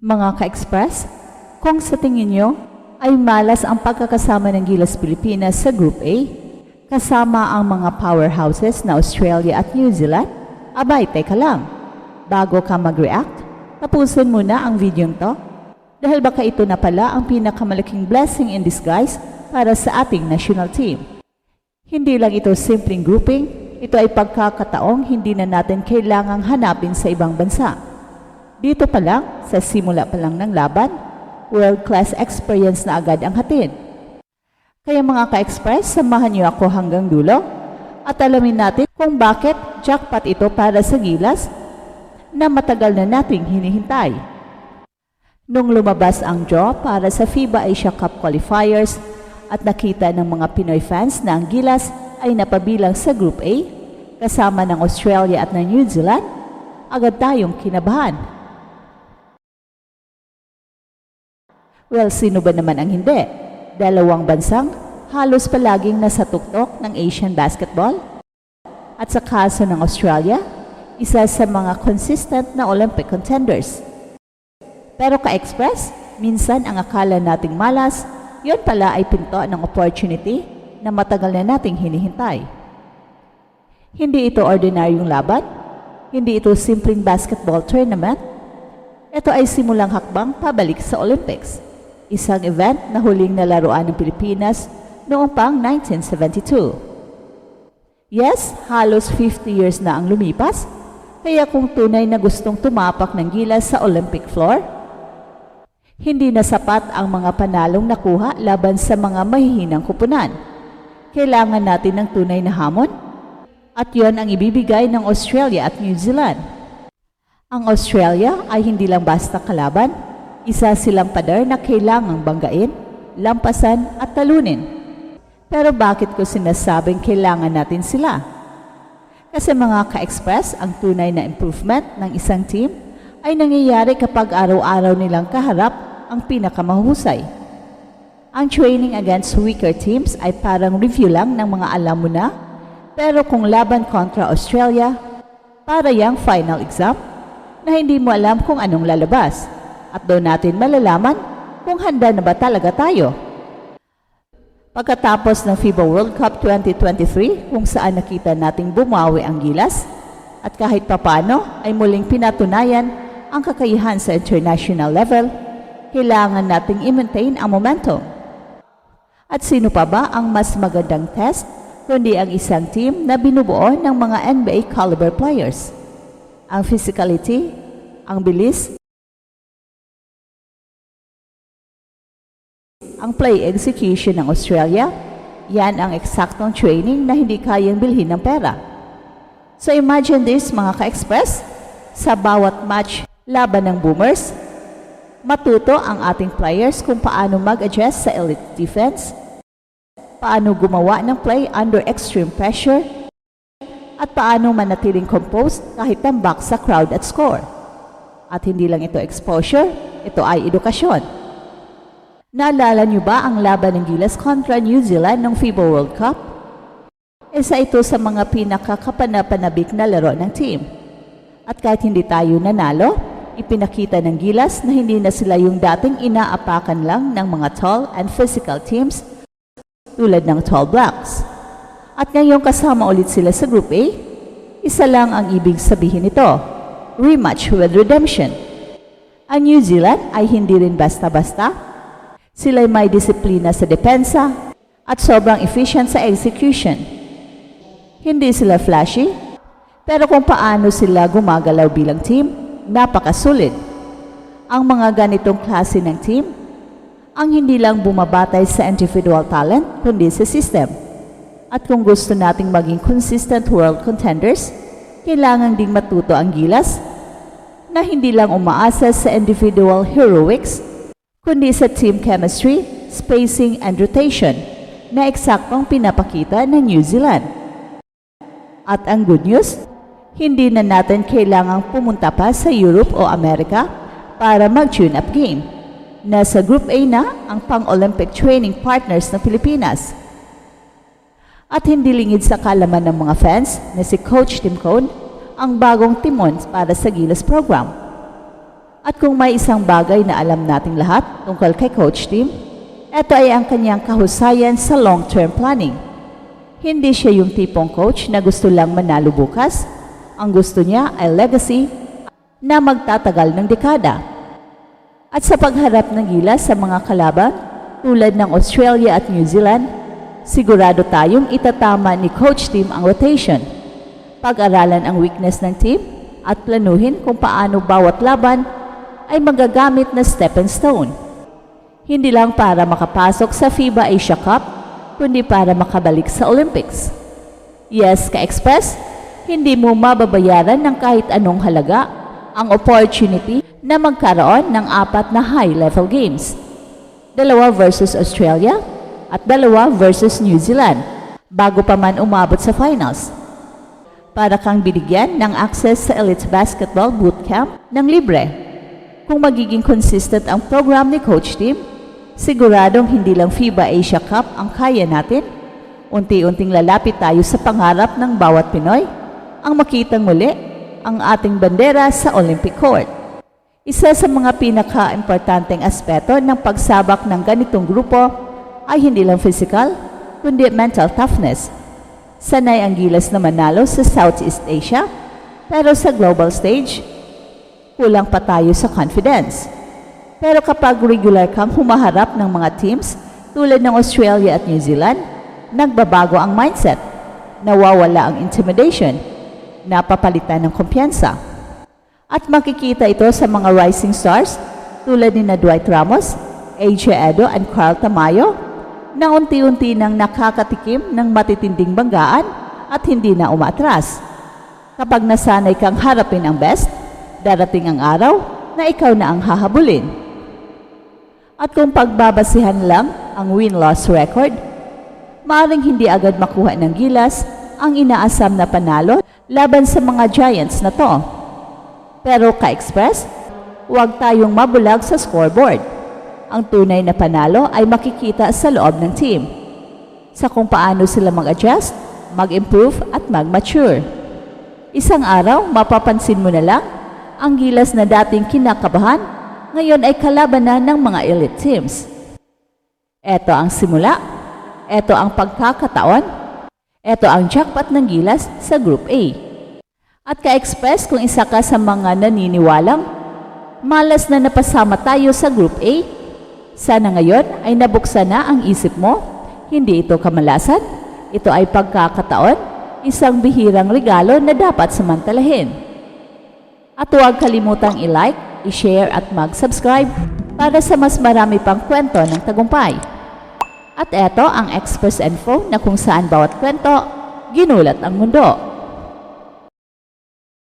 Mga ka-express, kung sa tingin nyo ay malas ang pagkakasama ng Gilas Pilipinas sa Group A, kasama ang mga powerhouses na Australia at New Zealand, abay, teka lang. Bago ka mag-react, tapusin muna ang video to dahil baka ito na pala ang pinakamalaking blessing in disguise para sa ating national team. Hindi lang ito simpleng grouping, ito ay pagkakataong hindi na natin kailangang hanapin sa ibang bansa. Dito pa lang, sa simula pa lang ng laban, world-class experience na agad ang hatid. Kaya mga ka-express, samahan niyo ako hanggang dulo at alamin natin kung bakit jackpot ito para sa Gilas na matagal na nating hinihintay. Nung lumabas ang draw para sa FIBA Asia Cup qualifiers at nakita ng mga Pinoy fans na ang Gilas ay napabilang sa Group A kasama ng Australia at ng New Zealand, agad tayong kinabahan. Well, sino ba naman ang hindi? Dalawang bansang halos palaging nasa tuktok ng Asian basketball. At sa kaso ng Australia, isa sa mga consistent na Olympic contenders. Pero ka-express, minsan ang akala nating malas, yon pala ay pinto ng opportunity na matagal na nating hinihintay. Hindi ito ordinaryong laban, hindi ito simpleng basketball tournament, ito ay simulang hakbang pabalik sa Olympics, isang event na huling nalaruan ng Pilipinas noong pang 1972. Yes, halos 50 years na ang lumipas, kaya kung tunay na gustong tumapak ng gilas sa Olympic floor, hindi na sapat ang mga panalong nakuha laban sa mga mahihinang kupunan. Kailangan natin ng tunay na hamon at yon ang ibibigay ng Australia at New Zealand. Ang Australia ay hindi lang basta kalaban, isa silang pader na kailangang banggain, lampasan at talunin. Pero bakit ko sinasabing kailangan natin sila? Kasi mga ka-express, ang tunay na improvement ng isang team ay nangyayari kapag araw-araw nilang kaharap ang pinakamahusay. Ang training against weaker teams ay parang review lang ng mga alam mo na, pero kung laban kontra Australia, para yang final exam na hindi mo alam kung anong lalabas at doon natin malalaman kung handa na ba talaga tayo. Pagkatapos ng FIBA World Cup 2023 kung saan nakita nating bumawi ang gilas at kahit papano ay muling pinatunayan ang kakayahan sa international level, kailangan nating i-maintain ang momentum. At sino pa ba ang mas magandang test kundi ang isang team na binubuo ng mga NBA caliber players? Ang physicality, ang bilis, ang play execution ng Australia, yan ang eksaktong training na hindi kayang bilhin ng pera. So imagine this mga ka-express, sa bawat match laban ng Boomers, matuto ang ating players kung paano mag-adjust sa elite defense, paano gumawa ng play under extreme pressure, at paano manatiling composed kahit tambak sa crowd at score. At hindi lang ito exposure, ito ay edukasyon. Naalala niyo ba ang laban ng Gilas kontra New Zealand ng FIBA World Cup? Isa ito sa mga pinakakapanapanabik na laro ng team. At kahit hindi tayo nanalo, ipinakita ng Gilas na hindi na sila yung dating inaapakan lang ng mga tall and physical teams tulad ng Tall Blacks. At ngayong kasama ulit sila sa Group A, isa lang ang ibig sabihin nito, rematch with redemption. Ang New Zealand ay hindi rin basta-basta. Sila'y may disiplina sa depensa at sobrang efficient sa execution. Hindi sila flashy, pero kung paano sila gumagalaw bilang team, napakasulit. Ang mga ganitong klase ng team, ang hindi lang bumabatay sa individual talent, kundi sa system. At kung gusto nating maging consistent world contenders, kailangan ding matuto ang gilas na hindi lang umaasa sa individual heroics, kundi sa team chemistry, spacing, and rotation na eksaktong pinapakita ng New Zealand. At ang good news, hindi na natin kailangang pumunta pa sa Europe o Amerika para mag-tune up game. Nasa Group A na ang pang-Olympic training partners ng Pilipinas. At hindi lingid sa kalaman ng mga fans na si Coach Tim Cone ang bagong timon para sa Gilas program. At kung may isang bagay na alam nating lahat tungkol kay Coach Tim, ito ay ang kanyang kahusayan sa long-term planning. Hindi siya yung tipong coach na gusto lang manalo bukas. Ang gusto niya ay legacy na magtatagal ng dekada. At sa pagharap ng gilas sa mga kalaban tulad ng Australia at New Zealand, sigurado tayong itatama ni Coach Tim ang rotation. Pag-aralan ang weakness ng team at planuhin kung paano bawat laban ay magagamit na stepping stone. Hindi lang para makapasok sa FIBA Asia Cup, kundi para makabalik sa Olympics. Yes, ka-express, hindi mo mababayaran ng kahit anong halaga ang opportunity na magkaroon ng apat na high-level games. Dalawa versus Australia at dalawa versus New Zealand bago pa man umabot sa finals. Para kang binigyan ng access sa Elite Basketball Bootcamp ng libre. Kung magiging consistent ang program ni Coach Tim, siguradong hindi lang FIBA Asia Cup ang kaya natin. Unti-unting lalapit tayo sa pangarap ng bawat Pinoy ang makitang muli ang ating bandera sa Olympic Court. Isa sa mga pinaka-importanteng aspeto ng pagsabak ng ganitong grupo ay hindi lang physical, kundi mental toughness. Sanay ang gilas na manalo sa Southeast Asia, pero sa global stage, kulang pa tayo sa confidence. Pero kapag regular kang humaharap ng mga teams tulad ng Australia at New Zealand, nagbabago ang mindset, nawawala ang intimidation, napapalitan ng kumpiyansa. At makikita ito sa mga rising stars tulad ni na Dwight Ramos, AJ Edo, and Carl Tamayo na unti-unti nang nakakatikim ng matitinding banggaan at hindi na umatras. Kapag nasanay kang harapin ang best, darating ang araw na ikaw na ang hahabulin. At kung pagbabasihan lang ang win-loss record, maaring hindi agad makuha ng gilas ang inaasam na panalo laban sa mga giants na to. Pero ka-express, huwag tayong mabulag sa scoreboard. Ang tunay na panalo ay makikita sa loob ng team. Sa kung paano sila mag-adjust, mag-improve at mag-mature. Isang araw, mapapansin mo na lang, ang gilas na dating kinakabahan, ngayon ay kalaban na ng mga elite teams. Ito ang simula. Ito ang pagkakataon. Ito ang jackpot ng gilas sa Group A. At ka-express kung isa ka sa mga naniniwalang, malas na napasama tayo sa Group A. Sana ngayon ay nabuksan na ang isip mo. Hindi ito kamalasan. Ito ay pagkakataon, isang bihirang regalo na dapat samantalahin. At huwag kalimutang i-like, i-share at mag-subscribe para sa mas marami pang kwento ng tagumpay. At eto ang Express Info na kung saan bawat kwento, ginulat ang mundo.